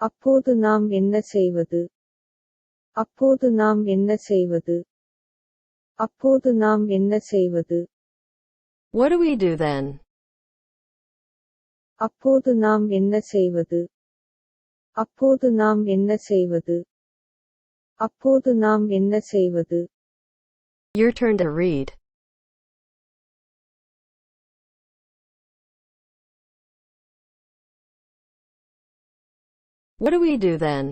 அப்போது நாம் என்ன செய்வது அப்போது நாம் என்ன செய்வது அப்போது நாம் என்ன செய்வது What do we do then? அப்போது நாம் என்ன செய்வது அப்போது நாம் என்ன செய்வது அப்போது நாம் என்ன செய்வது Your turn to read. What do we do then?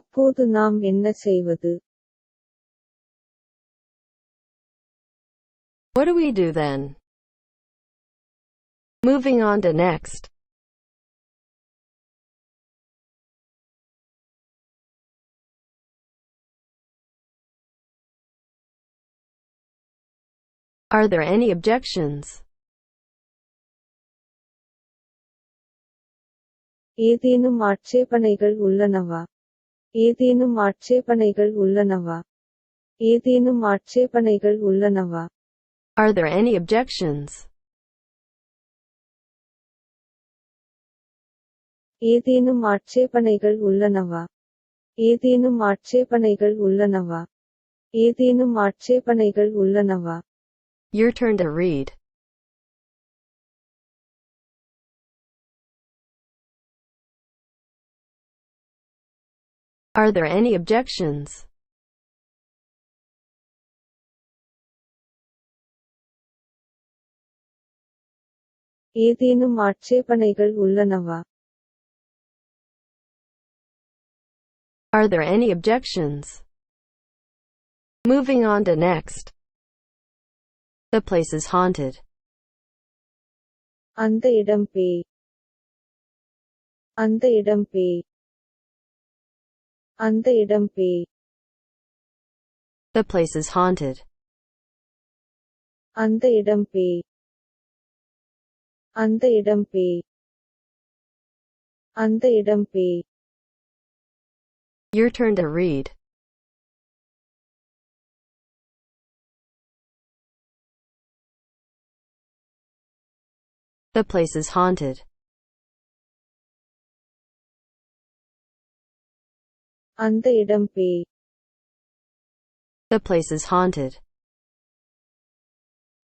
அப்போது நாம் என்ன செய்வது What do we do then? Moving on to next. Are there any objections? ஏதேனும் ஆட்சேபனைகள் உள்ளனவா? ஏதேனும் ஆட்சேபனைகள் உள்ளனவா? ஏதேனும் ஆட்சேபனைகள் உள்ளனவா? Are there any objections? ஏதேனும் ஆட்சேபனைகள் உள்ளனவா? ஏதேனும் ஆட்சேபனைகள் உள்ளனவா? ஏதேனும் ஆட்சேபனைகள் உள்ளனவா? Your turn to read. Are there any objections? ஏதேனும் ஆட்சேபனைகள் உள்ளனவா Are there any objections? Moving on to next. The place is haunted. அந்த இடம் பேய் அந்த இடம் பேய் அந்த இடம் பேய் The place is haunted. அந்த இடம் பேய் அந்த இடம் பேய் அந்த இடம் பேய் Your turn to read. The place is haunted. அந்த இடம் பேய் The place is haunted.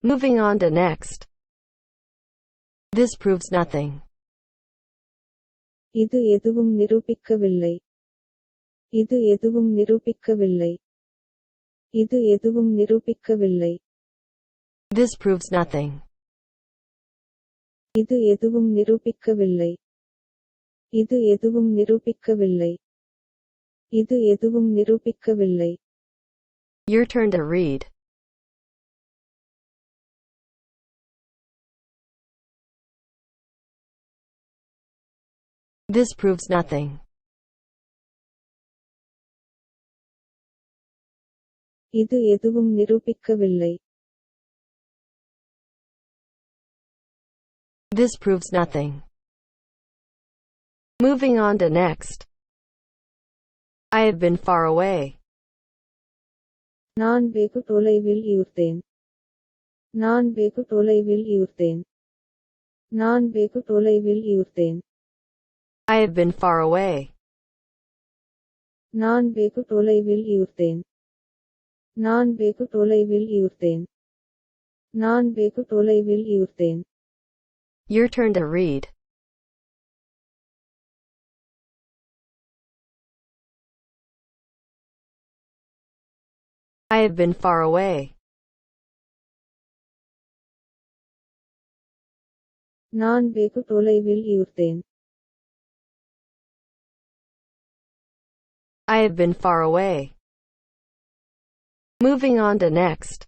Moving on to next. This proves nothing. இது எதுவும் நிரூபிக்கவில்லை இது எதுவும் நிரூபிக்கவில்லை இது எதுவும் நிரூபிக்கவில்லை This proves nothing. இது எதுவும் நிரூபிக்கவில்லை இது எதுவும் நிரூபிக்கவில்லை இது எதுவும் நிரூபிக்கவில்லை Your turn to read. This proves nothing. இது எதுவும் நிரூபிக்கவில்லை This proves nothing. Moving on to next. I have been far away. நான் வெகு தொலைவில் ஈர்த்தேன் நான் வெகு தொலைவில் ஈர்த்தேன் நான் வெகு தொலைவில் ஈர்த்தேன் I have been far away. நான் வெகு தொலைவில் ஈர்த்தேன் நான் வெகு தொலைவில் ஈர்த்தேன் நான் வெகு தொலைவில் ஈர்த்தேன் Your turn to read. have been far away. நான் வெகு தொலைவில் ஈர்த்தேன் I have been far away. Moving on to next.